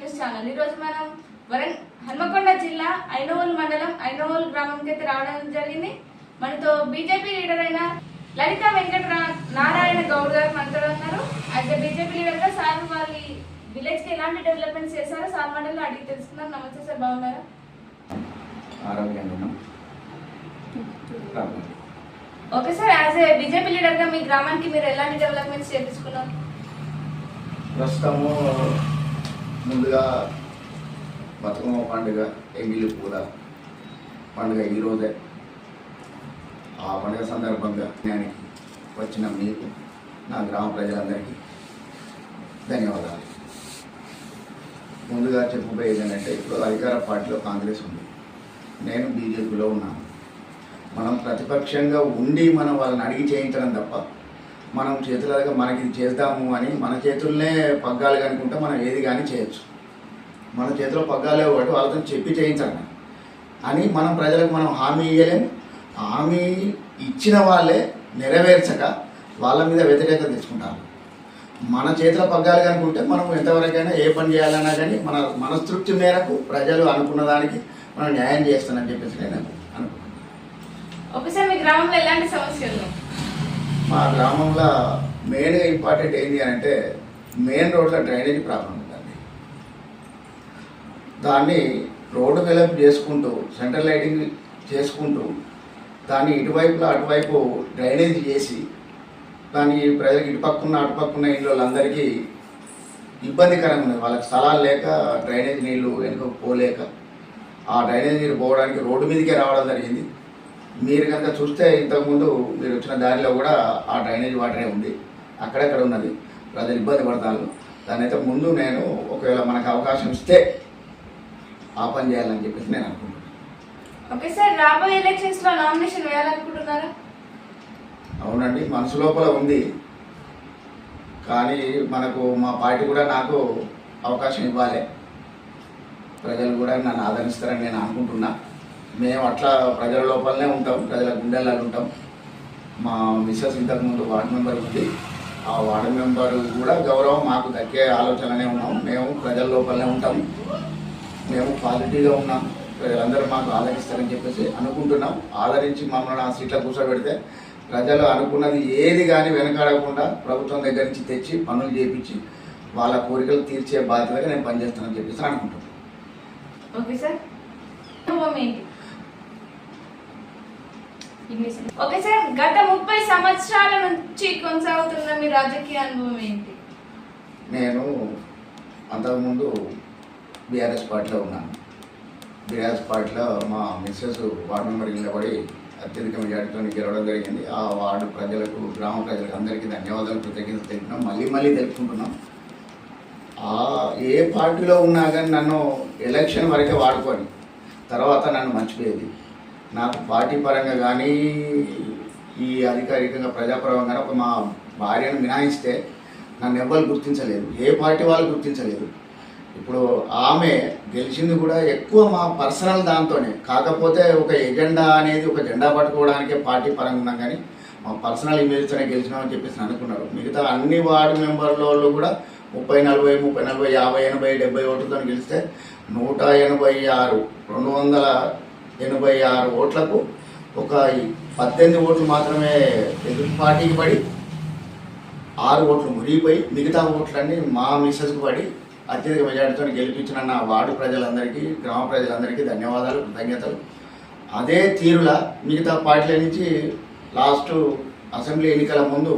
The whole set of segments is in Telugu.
న్యూస్ ఛానల్ ఈ రోజు మనం వరం హన్మకొండ జిల్లా ఐనోవల్ మండలం ఐనోవల్ గ్రామంకి అయితే రావడం జరిగింది. మనతో బీజేపీ లీడర్ అయిన లలిత వెంకట నారాయణ గౌడ్ గారు మనతో ఉన్నారు. ఎ బీజేపీ లీడర్గా సార్ వాళ్ళ విలేజ్కి ఎలాంటి డెవలప్మెంట్స్ చేశారో సార్ మండలిలో అడిగి తెలుసుకుందాం. నమస్తే సార్ బాగున్నారా. Okay sir as a BJP లీడర్గా మీ గ్రామానికి మీరు ఎలాంటి డెవలప్మెంట్స్ చేపించుకున్నారు? ప్రస్తుతము ముందుగా బతుకమ్మ పండుగ ఎంగిలి పూల పండుగ ఈరోజే ఆ పండుగ సందర్భంగా నేను వచ్చిన మీకు నా గ్రామ ప్రజలందరికీ ధన్యవాదాలు. ముందుగా చెప్పబోయేది ఏంటంటే ఇప్పుడు అధికార పార్టీలో కాంగ్రెస్ ఉంది. నేను బీజేపీలో ఉన్నాను. మనం ప్రతిపక్షంగా ఉండి మనం వాళ్ళని అడిగి చేయించడం తప్ప మనం చేతులగా మనకి చేద్దాము అని మన చేతుల్నే పగ్గాలు కనుకుంటే మనం ఏది కానీ చేయొచ్చు. మన చేతిలో పగ్గాలే ఒకటి వాళ్ళతో చెప్పి చేయించాలి అని మనం ప్రజలకు మనం హామీ ఇవ్వలేము హామీ ఇచ్చిన వాళ్ళే నెరవేర్చక వాళ్ళ మీద వ్యతిరేకత తెచ్చుకుంటారు. మన చేతిలో పగ్గాలు కనుకుంటే మనం ఎంతవరకైనా ఏ పని చేయాలన్నా కానీ మన మనస్తృప్తి మేరకు ప్రజలు అనుకున్న దానికి మనం న్యాయం చేస్తానని చెప్పేసి నేను అనుకుంటున్నాను. ఒకసారి మీ గ్రామంలో ఎలాంటి సమస్యలు? మా గ్రామంలో మెయిన్గా ఇంపార్టెంట్ ఏంటి అని అంటే మెయిన్ రోడ్ల డ్రైనేజ్ ప్రాబ్లం ఉందండి. దాన్ని రోడ్డు డెవలప్ చేసుకుంటూ సెంట్రల్ లైటింగ్ చేసుకుంటూ దాన్ని ఇటువైపులో అటువైపు డ్రైనేజ్ చేసి దాన్ని ప్రజలకు ఇటుపక్కున్న అటుపక్కున్న ఇళ్ళ వాళ్ళందరికీ ఇబ్బందికరంగా ఉంది. వాళ్ళకి స్థలాలు లేక డ్రైనేజ్ నీళ్ళు వెనుక పోలేక ఆ డ్రైనేజ్ నీళ్ళు పోవడానికి రోడ్డు మీదకే రావడం జరిగింది. మీరు కనుక చూస్తే ఇంతకుముందు మీరు వచ్చిన దారిలో కూడా ఆ డ్రైనేజ్ వాటరే ఉంది. అక్కడక్కడ ఉన్నది. ప్రజలు ఇబ్బంది పడతారు. దాని అయితే ముందు నేను ఒకవేళ మనకు అవకాశం ఇస్తే ఆ పని చేయాలని చెప్పేసి నేను అనుకుంటున్నాను. ఓకే సార్ రాబోయే ఎలక్షన్స్లో నామినేషన్ వేయాలనుకుంటున్నారా? అవునండి మనసు లోపల ఉంది. కానీ మనకు మా పార్టీ కూడా నాకు అవకాశం ఇవ్వాలి. ప్రజలు కూడా నన్ను ఆదరిస్తారని నేను అనుకుంటున్నా. మేము అట్లా ప్రజల లోపలనే ఉంటాం ప్రజల గుండెల్లో ఉంటాం. మా మిస్సెస్ ఇంతకుముందు వార్డు మెంబర్ ఉంది. ఆ వార్డు మెంబర్ కూడా గౌరవం మాకు దక్కే ఆలోచననే ఉన్నాం. మేము ప్రజల లోపలనే ఉంటాం. మేము క్వాలిటీగా ఉన్నాం. ప్రజలందరూ మాకు ఆదరిస్తారని చెప్పేసి అనుకుంటున్నాం. ఆదరించి మమ్మల్ని ఆ సీట్లో కూర్చోబెడితే ప్రజలు అనుకున్నది ఏది కానీ వెనకాడకుండా ప్రభుత్వం దగ్గర నుంచి తెచ్చి పనులు చేపించి వాళ్ళ కోరికలు తీర్చే బాధ్యతగా నేను పనిచేస్తానని చెప్పేసి అనుకుంటున్నాను ఓకే సార్. ఏంటి? ఓకే సార్ గత ముప్పై సంవత్సరాల నుంచి కొనసాగుతున్న మీ రాజకీయ అనుభవం ఏంటి? నేను అంతకుముందు బీఆర్ఎస్ పార్టీలో ఉన్నాను. బీఆర్ఎస్ పార్టీలో మా మిస్సెస్ వార్డు మెంబర్ నిలబడి అత్యధిక మెజార్టీతో గెలవడం జరిగింది. ఆ వార్డు ప్రజలకు గ్రామ ప్రజలకు అందరికీ ధన్యవాదాలు కృతజ్ఞతలు తెలుపుతున్నాం. మళ్ళీ మళ్ళీ తెలుపుకుంటున్నాం. ఆ ఏ పార్టీలో ఉన్నా కానీ నన్ను ఎలక్షన్ వరకే వాడుకొని తర్వాత నన్ను మర్చిపోయేది. నాకు పార్టీ పరంగా కానీ ఈ అధికారికంగా ప్రజాపరంగా ఒక మా భార్యను మినాయిస్తే నన్ను ఎవ్వరు గుర్తించలేదు ఏ పార్టీ వాళ్ళు గుర్తించలేదు ఇప్పుడు ఆమె గెలిచింది కూడా ఎక్కువ మా పర్సనల్ దాంతోనే. కాకపోతే ఒక ఎజెండా అనేది ఒక జెండా పట్టుకోవడానికే పార్టీ పరంగా ఉన్నాం కానీ మా పర్సనల్ ఇమేజ్తోనే గెలిచినామని చెప్పేసి అనుకున్నారు. మిగతా అన్ని వార్డు మెంబర్ల వాళ్ళు కూడా ముప్పై నలభై ముప్పై నలభై యాభై ఎనభై డెబ్బై ఓట్లతో గెలిస్తే నూట ఎనభై ఆరు రెండు వందల ఎనభై ఆరు ఓట్లకు ఒక పద్దెనిమిది ఓట్లు మాత్రమే ఎదురు పార్టీకి పడి ఆరు ఓట్లు మురిగిపోయి మిగతా ఓట్లన్నీ మా మిస్సెస్కి పడి అత్యధిక మెజార్టీతో గెలిపించిన నా వార్డు ప్రజలందరికీ గ్రామ ప్రజలందరికీ ధన్యవాదాలు కృతజ్ఞతలు. అదే తీరులా మిగతా పార్టీల నుంచి లాస్ట్ అసెంబ్లీ ఎన్నికల ముందు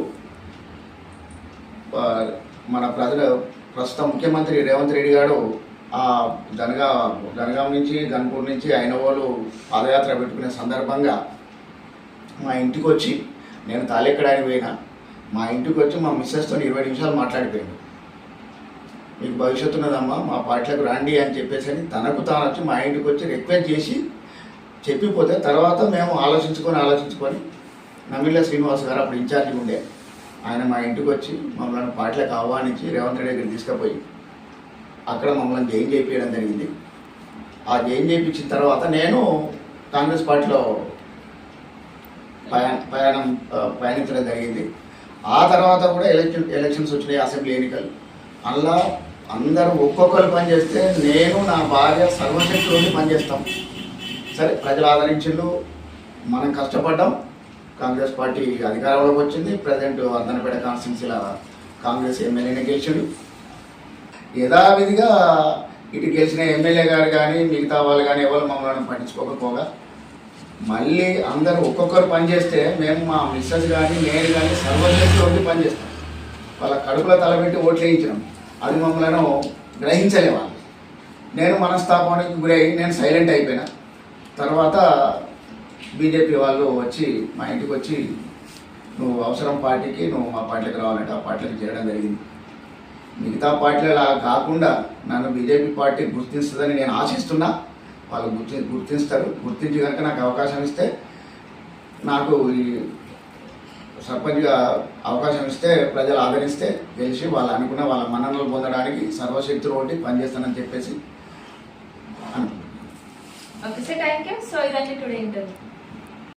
మన ప్రజలు ప్రస్తుత ముఖ్యమంత్రి రేవంత్ రెడ్డి గారు జనగా జనగాం నుంచి గన్పూర్ నుంచి ఆయన వాళ్ళు పాదయాత్ర పెట్టుకునే సందర్భంగా మా ఇంటికి వచ్చి నేను తాలెక్కడానికి పోయినా మా ఇంటికి వచ్చి మా మిస్సెస్తో ఇరవై నిమిషాలు మాట్లాడిపోయాడు. మీకు భవిష్యత్తు ఉన్నదమ్మా మా పార్టీలకు రండి అని చెప్పేసి అని తనకు తాను వచ్చి మా ఇంటికి వచ్చి రిక్వెస్ట్ చేసి చెప్పిపోతే తర్వాత మేము ఆలోచించుకొని ఆలోచించుకొని నమిళ్ళ శ్రీనివాస్ గారు అప్పుడు ఇన్ఛార్జి ఉండే ఆయన మా ఇంటికి వచ్చి మమ్మల్ని పార్టీలకు ఆహ్వానించి రేవంత్ రెడ్డి దగ్గర తీసుకుపోయి అక్కడ మమ్మల్ని జైన్ చేయించడం జరిగింది. ఆ జైన్ చేయించిన తర్వాత నేను కాంగ్రెస్ పార్టీలో ప్రయాణ ప్రయాణం ప్రయాణించడం జరిగింది. ఆ తర్వాత కూడా ఎలక్షన్ ఎలక్షన్స్ వచ్చినాయి అసెంబ్లీ ఎన్నికలు. అందులో అందరూ ఒక్కొక్కరు పనిచేస్తే నేను నా భార్య సర్వశక్తులు పనిచేస్తాం సరే ప్రజలు ఆదరించిండు మనం కష్టపడ్డాం. కాంగ్రెస్ పార్టీ అధికారంలోకి వచ్చింది. ప్రజెంట్ వర్ధనపేట కాన్స్టిట్యున్సీల కాంగ్రెస్ ఎమ్మెల్యేని గెలిచిండు. యథావిధిగా ఇటు గెలిచిన ఎమ్మెల్యే గారు కానీ మిగతా వాళ్ళు కానీ ఎవరు మమ్మల్ని పట్టించుకోకపోగా మళ్ళీ అందరూ ఒక్కొక్కరు పనిచేస్తే మేము మా మిస్సెస్ కానీ నేను కానీ సర్వశక్తులకి పనిచేస్తాం వాళ్ళ కడుపులో తలబెట్టి ఓట్లు వేయించినాం అది మమ్మల్ని గ్రహించలే వాళ్ళు. నేను మనస్తాపానికి గురై నేను సైలెంట్ అయిపోయినా. తర్వాత బీజేపీ వాళ్ళు వచ్చి మా ఇంటికి వచ్చి నువ్వు అవసరం పార్టీకి నువ్వు మా పార్టీకి రావాలంటే ఆ పార్టీకి చేరడం జరిగింది. మిగతా పార్టీలు అలా కాకుండా నన్ను బీజేపీ పార్టీ గుర్తిస్తుందని నేను ఆశిస్తున్నా. వాళ్ళు గుర్తి గుర్తిస్తారు గుర్తించి కనుక నాకు అవకాశం ఇస్తే నాకు ఈ సర్పంచ్గా అవకాశం ఇస్తే ప్రజలు ఆదరిస్తే గెలిచి వాళ్ళు అనుకున్న వాళ్ళ మన్ననలు పొందడానికి సర్వశక్తులు ఒకటి పనిచేస్తానని చెప్పేసి అనుకుంటున్నాను. Okay sir thank you so ఇదండి టుడే ఇంటర్వ్యూ.